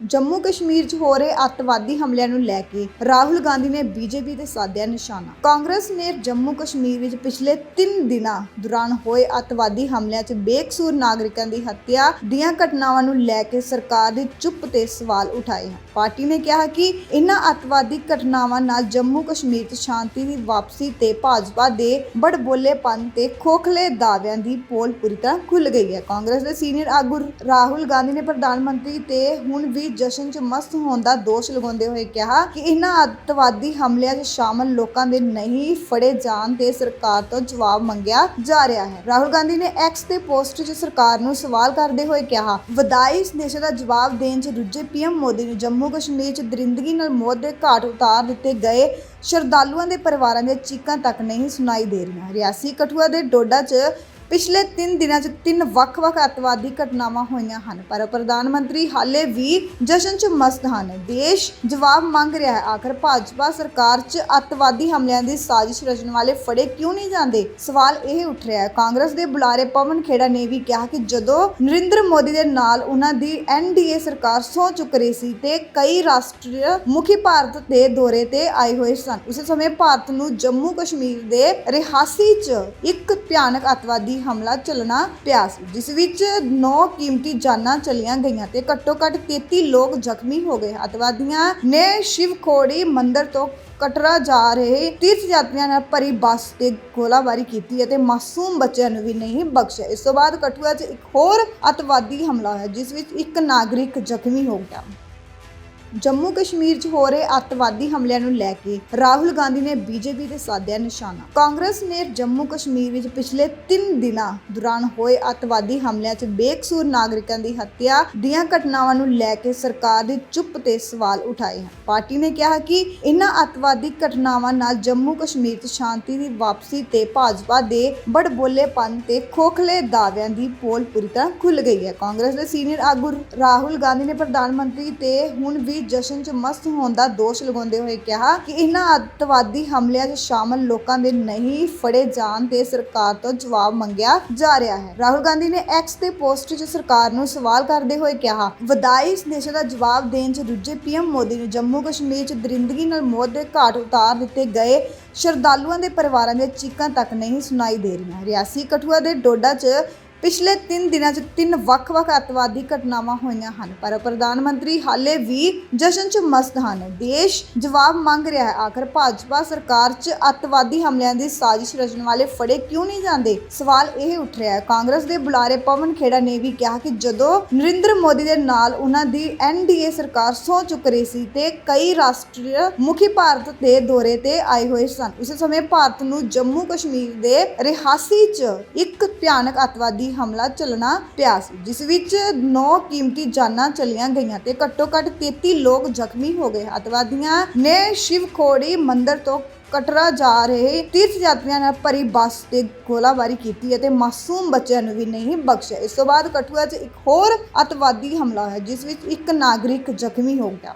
ਜੰਮੂ ਕਸ਼ਮੀਰ 'ਚ ਹੋ ਰਹੇ ਅੱਤਵਾਦੀ ਹਮਲਿਆਂ ਨੂੰ ਲੈ ਕੇ ਰਾਹੁਲ ਗਾਂਧੀ ਨੇ ਬੀਜੇਪੀ ਤੇ ਸਾਧਿਆ ਨਿਸ਼ਾਨਾ। ਕਾਂਗਰਸ ਨੇ ਜੰਮੂ ਕਸ਼ਮੀਰ ਵਿੱਚ ਪਿਛਲੇ 3 ਦਿਨਾਂ ਦੌਰਾਨ ਹੋਏ ਅੱਤਵਾਦੀ ਹਮਲਿਆਂ 'ਚ ਬੇਕਸੂਰ ਨਾਗਰਿਕਾਂ ਦੀ ਹੱਤਿਆ ਦੀਆਂ ਘਟਨਾਵਾਂ ਨੂੰ ਲੈ ਕੇ ਸਰਕਾਰ ਦੀ ਚੁੱਪ ਤੇ ਸਵਾਲ ਉਠਾਏ ਹਨ। ਪਾਰਟੀ ਨੇ ਕਿਹਾ ਕਿ ਇਨ੍ਹਾਂ ਅੱਤਵਾਦੀ ਘਟਨਾਵਾਂ ਨਾਲ ਜੰਮੂ ਕਸ਼ਮੀਰ 'ਚ ਸ਼ਾਂਤੀ ਦੀ ਵਾਪਸੀ ਤੇ ਭਾਜਪਾ ਦੇ ਬੜਬੋਲੇਪਨ ਤੇ ਖੋਖਲੇ ਦਾਅਵਿਆਂ ਦੀ ਪੋਲ ਪੂਰੀ ਤਰ੍ਹਾਂ ਖੁੱਲ ਗਈ ਹੈ। ਕਾਂਗਰਸ ਦੇ ਸੀਨੀਅਰ ਆਗੂ ਰਾਹੁਲ ਗਾਂਧੀ ਨੇ ਪ੍ਰਧਾਨ ਮੰਤਰੀ ਤੇ ਹੁਣ ਵੀ ਜਸ਼ਨ 'ਚ ਮਸਤ ਹੋਣ ਦਾ ਦੋਸ਼ ਲਗਾਉਂਦੇ ਹੋਏ ਕਿਹਾ ਕਿ ਇਹਨਾਂ ਅੱਤਵਾਦੀ ਹਮਲਿਆਂ 'ਚ ਸ਼ਾਮਲ ਲੋਕਾਂ ਦੇ ਨਹੀਂ ਫੜੇ ਜਾਣ ਤੇ ਸਰਕਾਰ ਤੋਂ ਜਵਾਬ ਮੰਗਿਆ ਜਾ ਰਿਹਾ ਹੈ। ਰਾਹੁਲ ਗਾਂਧੀ ਨੇ ਐਕਸ ਤੇ ਪੋਸਟ 'ਚ ਸਰਕਾਰ ਨੂੰ ਸਵਾਲ ਕਰਦੇ ਹੋਏ ਕਿਹਾ, ਵਧਾਈ ਸੰਦੇਸ਼ ਦਾ ਜਵਾਬ ਦੇਣ 'ਚ ਰੁੱਝੇ ਪੀਐਮ ਮੋਦੀ ਨੂੰ ਜੰਮੂ ਕਸ਼ਮੀਰ 'ਚ ਦਰਿੰਦਗੀ ਨਾਲ ਮੌਤ ਦੇ ਘਾਟ ਉਤਾਰ ਦਿੱਤੇ ਗਏ। ਸ਼ਰਧਾਲੂਆਂ ਦੇ ਪਰਿਵਾਰਾਂ ਦੀਆਂ ਚੀਕਾਂ ਤੱਕ ਨਹੀਂ ਸੁਣਾਈ ਦੇ ਰਹੀਆਂ। ਰਿਆਸੀ ਕਠੂਆ ਦੇ ਡੋਡਾ 'ਚ ਪਿਛਲੇ 3 ਦਿਨਾਂ 'ਚ ਤਿੰਨ ਵੱਖ-ਵੱਖ ਅੱਤਵਾਦੀ ਘਟਨਾਵਾਂ ਹੋਈਆਂ ਹਨ, ਪਰ ਪ੍ਰਧਾਨ ਮੰਤਰੀ ਹਾਲੇ ਵੀ ਜਸ਼ਨ 'ਚ ਮਸਤ ਹਨ। ਦੇਸ਼ ਜਵਾਬ ਮੰਗ ਰਿਹਾ ਹੈ, ਆਖਰ ਭਾਜਪਾ ਸਰਕਾਰ 'ਚ ਅੱਤਵਾਦੀ ਹਮਲਿਆਂ ਦੀ ਸਾਜ਼ਿਸ਼ ਰਚਣ ਵਾਲੇ ਫੜੇ ਕਿਉਂ ਨਹੀਂ ਜਾਂਦੇ? ਸਵਾਲ ਇਹ ਉੱਠ ਰਿਹਾ ਹੈ। ਕਾਂਗਰਸ ਦੇ ਬੁਲਾਰੇ ਪਵਨ ਖੇੜਾ ਨੇ ਵੀ ਕਿਹਾ ਕਿ ਜਦੋਂ ਨਰਿੰਦਰ ਮੋਦੀ ਦੇ ਨਾਲ ਉਹਨਾਂ ਦੀ ਐਨਡੀਏ ਸਰਕਾਰ ਸੌ ਚੁੱਕ ਰਹੀ ਸੀ ਤੇ ਕਈ ਰਾਸ਼ਟਰੀ ਮੁਖੀ ਭਾਰਤ ਦੇ ਦੌਰੇ ਤੇ ਆਏ ਹੋਏ ਸਨ, ਉਸੇ ਸਮੇਂ ਭਾਰਤ ਨੂੰ ਜੰਮੂ ਕਸ਼ਮੀਰ ਦੇ ਰਿਹਾਸੀ 'ਚ ਇੱਕ ਭਿਆਨਕ ਅੱਤਵਾਦੀ ਹਮਲਾ ਚੱਲਣਾ ਪਿਆ ਸੀ, ਜਿਸ ਵਿੱਚ 9 ਕੀਮਤੀ ਜਾਨਾਂ ਚਲੀਆਂ ਗਈਆਂ ਤੇ ਘੱਟੋ ਘੱਟ 33 ਲੋਕ ਜ਼ਖਮੀ ਹੋ ਗਏ। ਅੱਤਵਾਦੀਆਂ ਨੇ ਸ਼ਿਵਖੋੜੀ ਮੰਦਿਰ ਤੋਂ ਕਟਰਾ ਜਾ ਰਹੇ ਤੀਰਥ ਯਾਤਰੀਆਂ ਨਾਲ ਭਰੀ ਬੱਸ ਤੇ ਗੋਲਾਬਾਰੀ ਕੀਤੀ ਅਤੇ ਮਾਸੂਮ ਬੱਚਿਆਂ ਨੂੰ ਵੀ ਨਹੀਂ ਬਖਸ਼ਿਆ। ਇਸ ਤੋਂ ਬਾਅਦ ਕਠੂਆ 'ਚ ਇੱਕ ਹੋਰ ਅੱਤਵਾਦੀ ਹਮਲਾ ਹੋਇਆ, ਜਿਸ ਵਿੱਚ ਇੱਕ ਨਾਗਰਿਕ ਜ਼ਖਮੀ ਹੋ ਗਿਆ। ਜੰਮੂ ਕਸ਼ਮੀਰ 'ਚ ਹੋ ਰਹੇ ਅੱਤਵਾਦੀ ਹਮਲਿਆਂ ਨੂੰ ਲੈ ਕੇ ਰਾਹੁਲ ਗਾਂਧੀ ਨੇ ਬੀਜੇਪੀ ਤੇ ਸਾਧਿਆ ਨਿਸ਼ਾਨਾ। ਕਾਂਗਰਸ ਨੇ ਜੰਮੂ ਕਸ਼ਮੀਰ ਵਿੱਚ ਪਿਛਲੇ 3 ਦਿਨਾਂ ਦੌਰਾਨ ਹੋਏ ਅੱਤਵਾਦੀ ਹਮਲਿਆਂ 'ਚ ਬੇਕਸੂਰ ਨਾਗਰਿਕਾਂ ਦੀ ਹੱਤਿਆ ਦੀਆਂ ਘਟਨਾਵਾਂ ਨੂੰ ਲੈ ਕੇ ਸਰਕਾਰ ਦੀ ਚੁੱਪ ਤੇ ਸਵਾਲ ਉਠਾਏ ਹਨ। ਪਾਰਟੀ ਨੇ ਕਿਹਾ ਕਿ ਇਨ੍ਹਾਂ ਅੱਤਵਾਦੀ ਘਟਨਾਵਾਂ ਨਾਲ ਜੰਮੂ ਕਸ਼ਮੀਰ 'ਚ ਸ਼ਾਂਤੀ ਦੀ ਵਾਪਸੀ ਤੇ ਭਾਜਪਾ ਦੇ ਬੜਬੋਲੇਪਨ ਤੇ ਖੋਖਲੇ ਦਾਅਵਿਆਂ ਦੀ ਪੋਲ ਪੂਰੀ ਤਰ੍ਹਾਂ ਖੁੱਲ ਗਈ ਹੈ। ਕਾਂਗਰਸ ਦੇ ਸੀਨੀਅਰ ਆਗੂ ਰਾਹੁਲ ਗਾਂਧੀ ਨੇ ਪ੍ਰਧਾਨ ਮੰਤਰੀ ਤੇ ਹੁਣ ਵੀ ਜਸ਼ਨ 'ਚ ਮਸਤ ਹੋਣ ਦਾ ਦੋਸ਼ ਲਗਾਉਂਦੇ ਹੋਏ ਕਿਹਾ ਕਿ ਇਹਨਾਂ ਅੱਤਵਾਦੀ ਹਮਲਿਆਂ 'ਚ ਸ਼ਾਮਲ ਲੋਕਾਂ ਦੇ ਨਹੀਂ ਫੜੇ ਜਾਣ ਤੇ ਸਰਕਾਰ ਤੋਂ ਜਵਾਬ ਮੰਗਿਆ ਜਾ ਰਿਹਾ ਹੈ। ਰਾਹੁਲ ਗਾਂਧੀ ਨੇ ਐਕਸ ਤੇ ਪੋਸਟ 'ਚ ਸਰਕਾਰ ਨੂੰ ਸਵਾਲ ਕਰਦੇ ਹੋਏ ਕਿਹਾ, ਵਧਾਈ ਨਸ਼ੇ ਦਾ ਜਵਾਬ ਦੇਣ 'ਚ ਰੁੱਝੇ ਪੀਐਮ ਮੋਦੀ ਨੂੰ ਜੰਮੂ ਕਸ਼ਮੀਰ 'ਚ ਦਰਿੰਦਗੀ ਨਾਲ ਮੌਤ ਦੇ ਘਾਟ ਉਤਾਰ ਦਿੱਤੇ ਗਏ ਸ਼ਰਧਾਲੂਆਂ ਦੇ ਪਰਿਵਾਰਾਂ ਦੀਆਂ ਚੀਕਾਂ ਤੱਕ ਨਹੀਂ ਸੁਣਾਈ ਦੇ ਰਹੀਆਂ। ਰਿਆਸੀ ਕਠੂਆ ਦੇ ਡੋਡਾ 'ਚ ਪਿਛਲੇ 3 ਦਿਨਾਂ 'ਚ ਤਿੰਨ ਵੱਖ-ਵੱਖ ਅੱਤਵਾਦੀ ਘਟਨਾਵਾਂ ਹੋਈਆਂ ਹਨ, ਪਰ ਪ੍ਰਧਾਨ ਮੰਤਰੀ ਹਾਲੇ ਵੀ ਜਸ਼ਨ 'ਚ ਮਸਤ ਹਨ। ਦੇਸ਼ ਜਵਾਬ ਮੰਗ ਰਿਹਾ ਹੈ, ਆਖਰ ਭਾਜਪਾ ਸਰਕਾਰ 'ਚ ਅੱਤਵਾਦੀ ਹਮਲਿਆਂ ਦੀ ਸਾਜ਼ਿਸ਼ ਰਚਣ ਵਾਲੇ ਫੜੇ ਕਿਉਂ ਨਹੀਂ ਜਾਂਦੇ? ਸਵਾਲ ਇਹ ਉੱਠ ਰਿਹਾ ਹੈ। ਕਾਂਗਰਸ ਦੇ ਬੁਲਾਰੇ ਪਵਨ ਖੇੜਾ ਨੇ ਵੀ ਕਿਹਾ ਕਿ ਜਦੋਂ ਨਰਿੰਦਰ ਮੋਦੀ ਦੇ ਨਾਲ ਉਹਨਾਂ ਦੀ ਐਨਡੀਏ ਸਰਕਾਰ ਸੌ ਚੁੱਕ ਰਹੀ ਸੀ ਤੇ ਕਈ ਰਾਸ਼ਟਰੀ ਮੁਖੀ ਭਾਰਤ ਦੇ ਦੌਰੇ ਤੇ ਆਏ ਹੋਏ ਸਨ, ਉਸੇ ਸਮੇਂ ਭਾਰਤ ਨੂੰ ਜੰਮੂ ਕਸ਼ਮੀਰ ਦੇ ਰਿਹਾਸੀ 'ਚ ਇੱਕ ਭਿਆਨਕ ਅੱਤਵਾਦੀ ਹਮਲਾ ਚੱਲਣਾ ਪਿਆ ਸੀ, ਜਿਸ ਵਿੱਚ 9 ਕੀਮਤੀ ਜਾਨਾਂ ਚਲੀਆਂ ਗਈਆਂ ਤੇ ਘੱਟੋ ਘੱਟ 33 ਲੋਕ ਜ਼ਖਮੀ ਹੋ ਗਏ। ਅੱਤਵਾਦੀਆਂ ਨੇ ਸ਼ਿਵਖੋੜੀ ਮੰਦਿਰ ਤੋਂ ਕਟਰਾ ਜਾ ਰਹੇ ਤੀਰਥ ਯਾਤਰੀਆਂ ਨਾਲ ਭਰੀ ਬੱਸ ਤੇ ਗੋਲਾਬਾਰੀ ਕੀਤੀ ਅਤੇ ਮਾਸੂਮ ਬੱਚਿਆਂ ਨੂੰ ਵੀ ਨਹੀਂ ਬਖਸ਼ਿਆ। ਇਸ ਤੋਂ ਬਾਅਦ ਕਠੂਆ 'ਚ ਇੱਕ ਹੋਰ ਅਤਵਾਦੀ ਹਮਲਾ ਹੋਇਆ, ਜਿਸ ਵਿੱਚ ਇੱਕ ਨਾਗਰਿਕ ਜ਼ਖਮੀ ਹੋ ਗਿਆ।